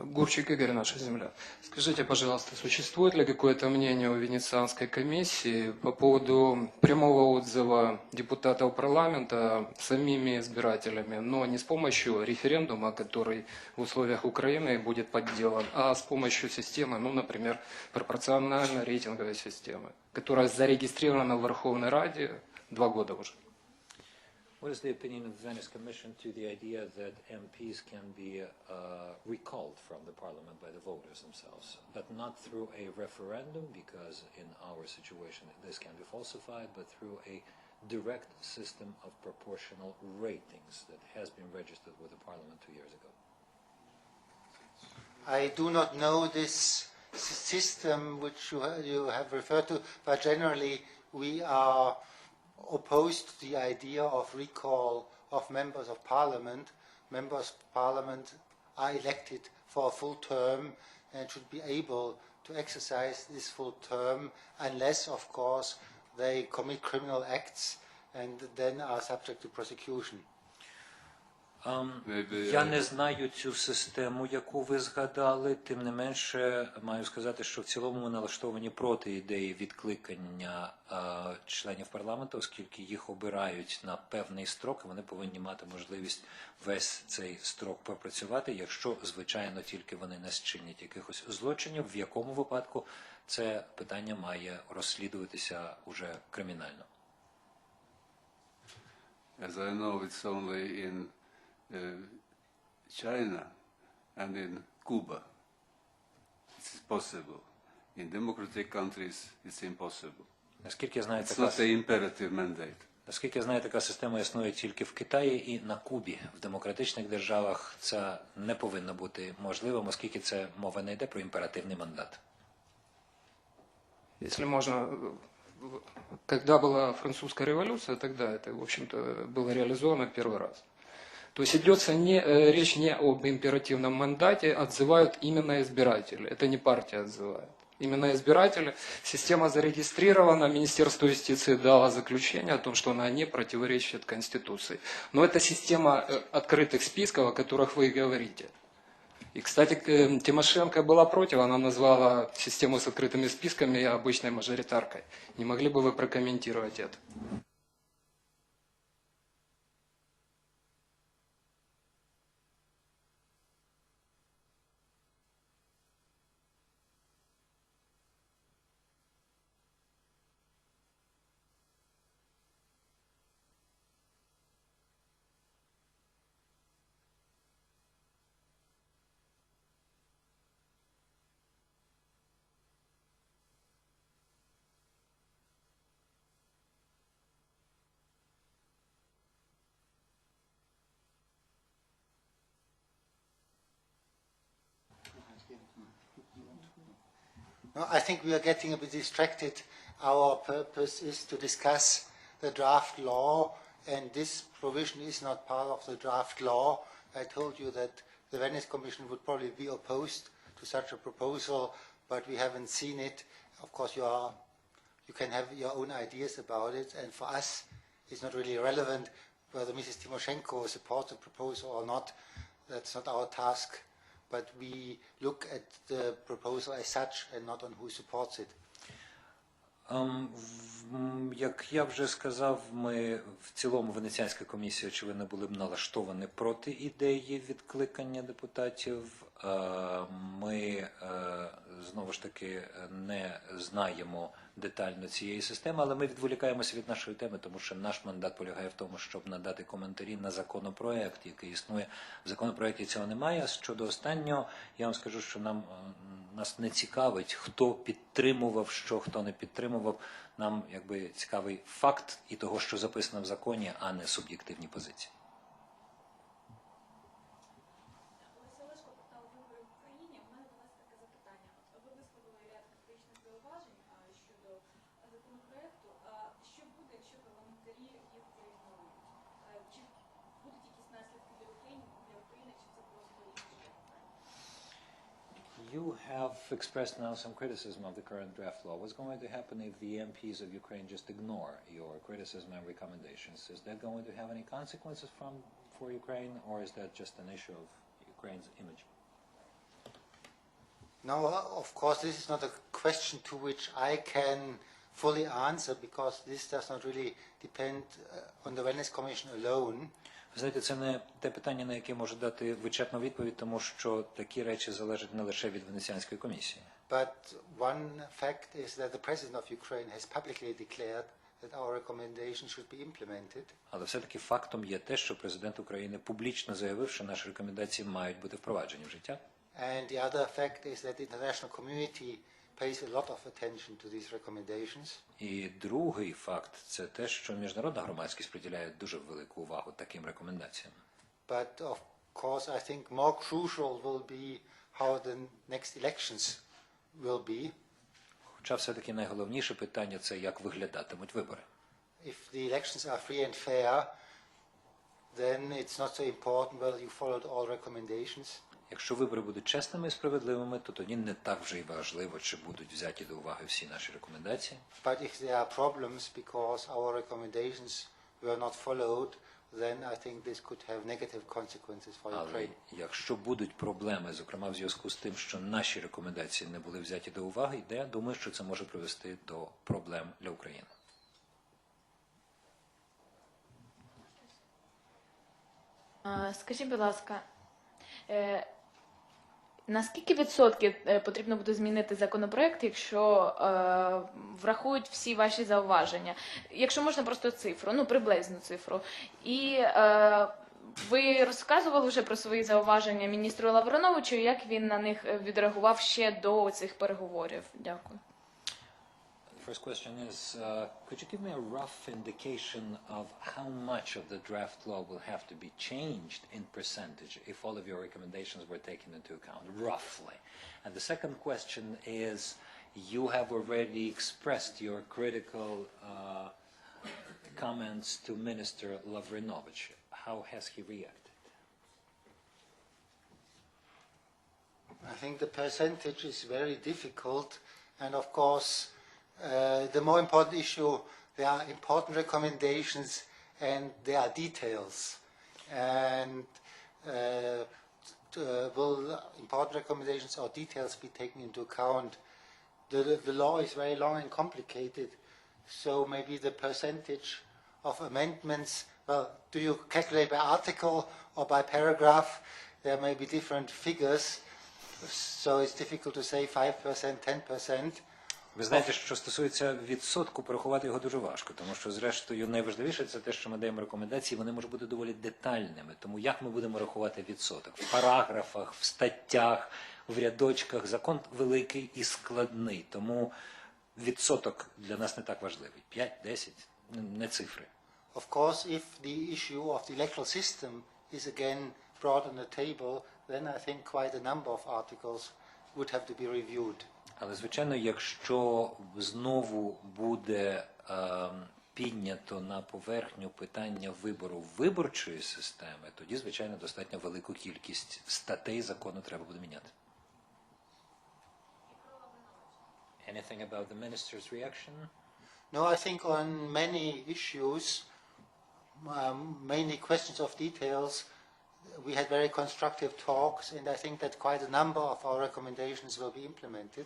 Гурчик Игорь, наша земля. Скажите, пожалуйста, существует ли какое-то мнение у Венецианской комиссии по поводу прямого отзыва депутатов парламента самими избирателями, но не с помощью референдума, который в условиях Украины будет подделан, а с помощью системы, ну, например, пропорциональной рейтинговой системы, которая зарегистрирована в Верховной Раде два года уже? What is the opinion of the Venice Commission to the idea that MPs can be uh, recalled from the parliament by the voters themselves, but not through a referendum, because in our situation this can be falsified, but through a direct system of proportional ratings that has been registered with the parliament two years ago? I do not know this system which you, you have referred to, but generally we are opposed the idea of recall of members of parliament. Members of parliament are elected for a full term and should be able to exercise this full term unless, of course, they commit criminal acts and then are subject to prosecution. Я uh, не знаю цю систему, яку ви згадали. Тим не менше, маю сказати, що в цілому ми налаштовані проти ідеї відкликання е, членів парламенту, оскільки їх обирають на певний строк, і вони повинні мати можливість весь цей строк попрацювати, якщо, звичайно, тільки вони не зчинять якихось злочинів, в якому випадку це питання має розслідуватися уже кримінально. As I know, it's only in China and in Cuba it's possible. In democratic countries, it's impossible. Наскільки я знаю, It's така not an imperative mandate. Наскільки я знаю, така система існує тільки в Китаї і на Кубі. В демократичних державах це не повинно бути можливим, оскільки це мова не йде про імперативний мандат. Если можно, э, в- когда была французская революция, тогда это, в общем-то, было реализовано первый раз. То есть идется не, э, речь не об императивном мандате, отзывают именно избиратели. Это не партия отзывает. Именно избиратели. Система зарегистрирована, Министерство юстиции дало заключение о том, что она не противоречит Конституции. Но это система э, открытых списков, о которых вы и говорите. И, кстати, к- э, Тимошенко была против, она назвала систему с открытыми списками обычной мажоритаркой. Не могли бы вы прокомментировать это? No, I think we are getting a bit distracted. Our purpose is to discuss the draft law, and this provision is not part of the draft law. I told you that the Venice Commission would probably be opposed to such a proposal, but we haven't seen it. Of course, you are, you can have your own ideas about it, and for us, it's not really relevant whether Mrs. Timoshenko supports the proposal or not. That's not our task but we look at the proposal as such and not on who supports it. Ем, в- Як я вже сказав, ми в цілому Венеціанська комісія, очевидно, були б налаштовані проти ідеї відкликання депутатів. Е, Ми е, знову ж таки не знаємо детально цієї системи, але ми відволікаємося від нашої теми, тому що наш мандат полягає в тому, щоб надати коментарі на законопроект, який існує. В законопроекті цього немає. Щодо останнього, я вам скажу, що нам е, нас не цікавить, хто підтримував, що хто не підтримував. Нам якби цікавий факт і того, що записано в законі, а не суб'єктивні позиції. You have expressed now some criticism of the current draft law. What's going to happen if the MPs of Ukraine just ignore your criticism and recommendations? Is that going to have any consequences from for Ukraine, or is that just an issue of Ukraine's image? No, of course, this is not a question to which I can fully answer because this does not really depend uh, on the Venice Commission alone. Ви знаєте, це не те питання, на яке можу дати вичерпну відповідь, тому що такі речі залежать не лише від Венеціанської комісії. But one fact is that the President of Ukraine has publicly declared that our recommendations should be implemented. Але все-таки фактом є те, що президент України публічно заявив, що наші рекомендації мають бути впроваджені в життя. And the other fact is that the international community pays a lot of attention to these recommendations. І другий факт це те, що міжнародна громадськість приділяє дуже велику увагу таким рекомендаціям. But of course, I think more crucial will be how the next elections will be. Хоча все-таки найголовніше питання це як виглядатимуть вибори. If the elections are free and fair, then it's not so important whether you followed all recommendations. Якщо вибори будуть чесними і справедливими, то тоді не так вже й важливо, чи будуть взяті до уваги всі наші рекомендації. But if there are problems because our recommendations were not followed, then I think this could have negative consequences for Але якщо будуть проблеми, зокрема в зв'язку з тим, що наші рекомендації не були взяті до уваги, я думаю, що це може привести до проблем для України. Скажіть, будь ласка, е, на скільки відсотків е, потрібно буде змінити законопроект, якщо е, врахують всі ваші зауваження? Якщо можна просто цифру, ну приблизну цифру. І е, ви розказували вже про свої зауваження міністру Лавроновичу, як він на них е, відреагував ще до цих переговорів? Дякую. First question is, uh, could you give me a rough indication of how much of the draft law will have to be changed in percentage if all of your recommendations were taken into account, roughly? And the second question is, you have already expressed your critical uh, comments to Minister Lavrinovich. How has he reacted? I think the percentage is very difficult, and of course, uh, the more important issue, there are important recommendations and there are details. And uh, uh, will important recommendations or details be taken into account? The, the law is very long and complicated, so maybe the percentage of amendments, well, do you calculate by article or by paragraph? There may be different figures, so it's difficult to say 5%, 10%. Ви знаєте, що стосується відсотку, порахувати його дуже важко, тому що, зрештою, найважливіше це те, що ми даємо рекомендації, вони можуть бути доволі детальними. Тому як ми будемо рахувати відсоток? В параграфах, в статтях, в рядочках закон великий і складний. Тому відсоток для нас не так важливий. 5, 10, не цифри. Of course, if the issue of the electoral system is again brought on the table, then I think quite a number of articles would have to be reviewed. Але звичайно, якщо знову буде е, піднято на поверхню питання вибору виборчої системи, тоді, звичайно, достатньо велику кількість статей закону треба буде міняти. Anything about the minister's reaction? No, I think on many issues, um, mainly questions of details, we had very constructive talks, and I think that quite a number of our recommendations will be implemented.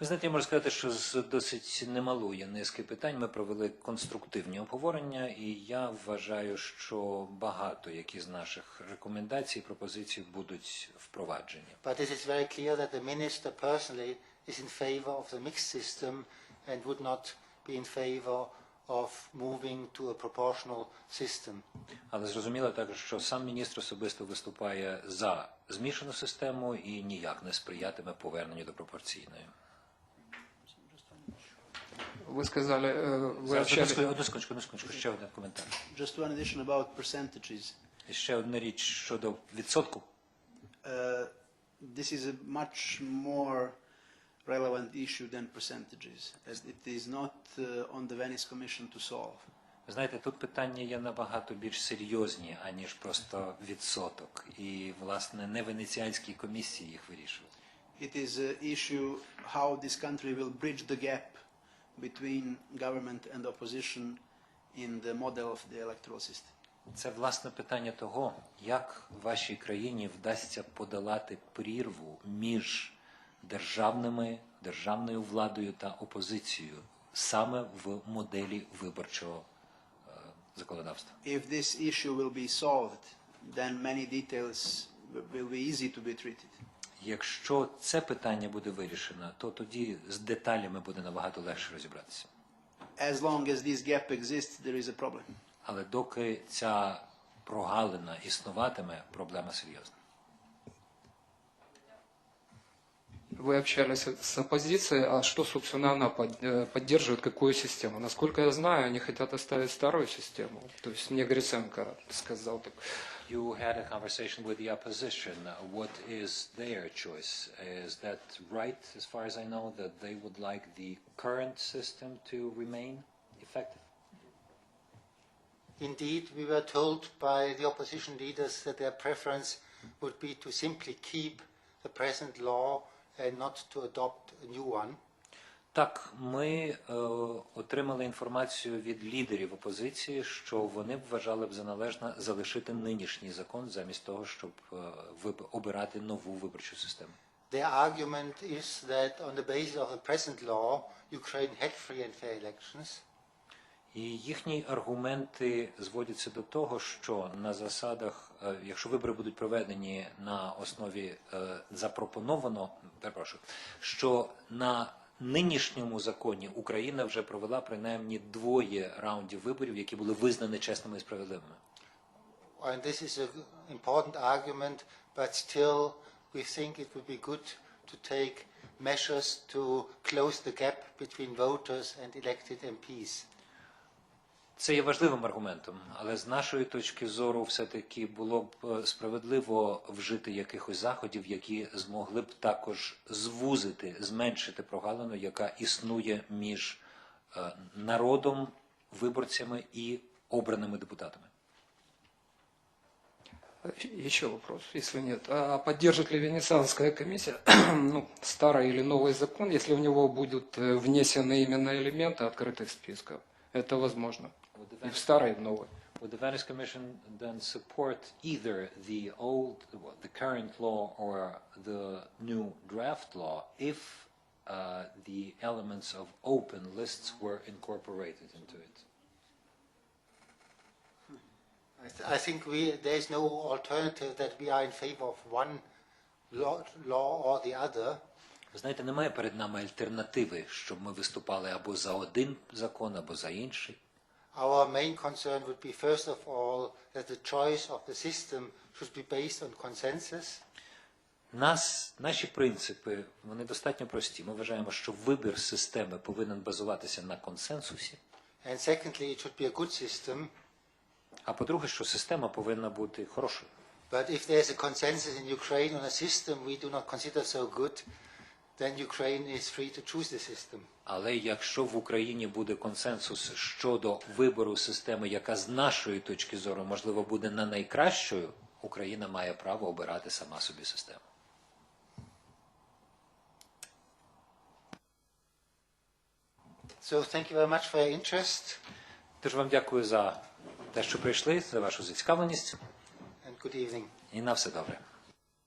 Ви знаєте, я можу сказати, що з досить немалої низки питань ми провели конструктивні обговорення, і я вважаю, що багато які з наших рекомендацій і пропозицій будуть впроваджені. But it is very clear that the minister personally is in favor of the mixed system and would not be in favor of moving to a proportional system. Але зрозуміло також, що сам міністр особисто виступає за змішану систему і ніяк не сприятиме поверненню до пропорційної. Вы сказали, э, вы Зараз, одну общались... секунду, одну секундочку, одну секундочку, ще один коментар. Just one addition about percentages. І ще одна річ щодо відсотку. Uh, this is a much more relevant issue than percentages, as it is not uh, on the Venice Commission to solve. Ви знаєте, тут питання є набагато більш серйозні, аніж просто відсоток. І, власне, не венеціанській комісії їх вирішувати. It is an issue how this country will bridge the gap between government and opposition in the model of the electoral system. Це власне питання того, як вашій країні вдасться подолати прірву між державними, державною владою та опозицією саме в моделі виборчого е, законодавства. If this issue will be solved, then many details will be easy to be treated. Якщо це питання буде вирішено, то тоді з деталями буде набагато легше розібратися. As long as this gap exists, there is a problem. Але доки ця прогалина існуватиме, проблема серйозна. Вы общались с оппозицией, а что, собственно, она под- э, поддерживает, какую систему? Насколько я знаю, они хотят оставить старую систему. То есть мне Гриценко сказал так. You had a conversation with the opposition. What is their choice? Is that right, as far as I know, that they would like the current system to remain effective? Indeed, we were told by the opposition leaders that their preference would be to simply keep the present law and not to adopt a new one. Так, ми е, отримали інформацію від лідерів опозиції, що вони б вважали б за належне залишити нинішній закон замість того, щоб е, обирати нову виборчу систему. Their argument is that on the basis of the present law, Ukraine had free and fair elections, І їхні аргументи зводяться до того, що на засадах, е, якщо вибори будуть проведені на основі е, запропоновано, перепрошую, що на нинішньому законі Україна вже провела принаймні двоє раундів виборів, які були визнані чесними і справедливими. and this is an important argument, but still we think it would be good to take measures to close the gap between voters and elected MPs. Це є важливим аргументом, але з нашої точки зору, все-таки було б е, справедливо вжити якихось заходів, які змогли б також звузити, зменшити прогалину, яка існує між е, народом, виборцями і обраними депутатами. Еще вопрос, если нет. А поддержит ли Венецианская комиссия ну, старый или новый закон, если в него будут э, внесены именно элементы открытых списков? Это возможно. И в старый, и в новый. Would the Venice Commission then support either the old, well, the current law or the new draft law if uh, the elements of open lists were incorporated into it? I, th- I think we, there is no alternative that we are in favor of one law, law or the other. Ви знаєте, немає перед нами альтернативи, щоб ми виступали або за один закон, або за інший. Our main concern would be, first of all, that the choice of the system should be based on consensus. Нас, наші принципи, вони достатньо прості. Ми вважаємо, що вибір системи повинен базуватися на консенсусі. And secondly, it should be a good system. А по-друге, що система повинна бути хорошою. But if there's a consensus in Ukraine on a system we do not consider so good, then Ukraine is free to choose the system. Але якщо в Україні буде консенсус щодо вибору системи, яка з нашої точки зору, можливо, буде не найкращою, Україна має право обирати сама собі систему. So thank you very much for your interest Тож вам дякую за те, що прийшли, за вашу зацікавленість, and good evening. і на все добре.